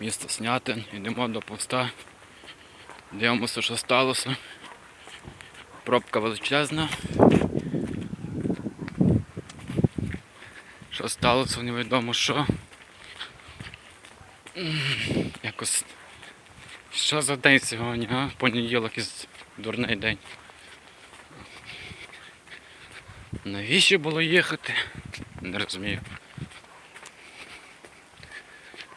Місто Снятин, йдемо до поста. Дивимося, що сталося. Пробка величезна. Що сталося, невідомо що. Якось. Що за день сьогодні, а? Понеділок якийсь дурний день. Навіщо було їхати? Не розумію.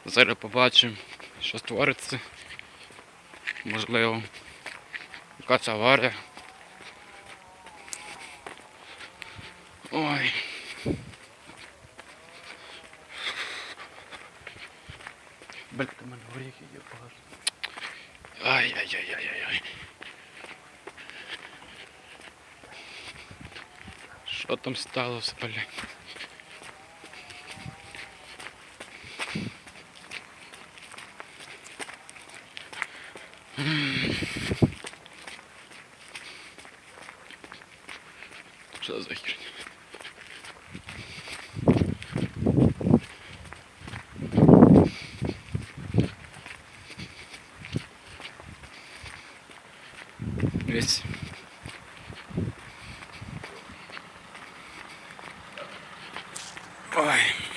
Зараз побачимо, що створиться. Можливо, якась аварія. Ой. Блін, у мене горіхи є багато. Ай-яй-яй-яй-яй. Що там сталося, блядь? Що за херня? Весь. Ой.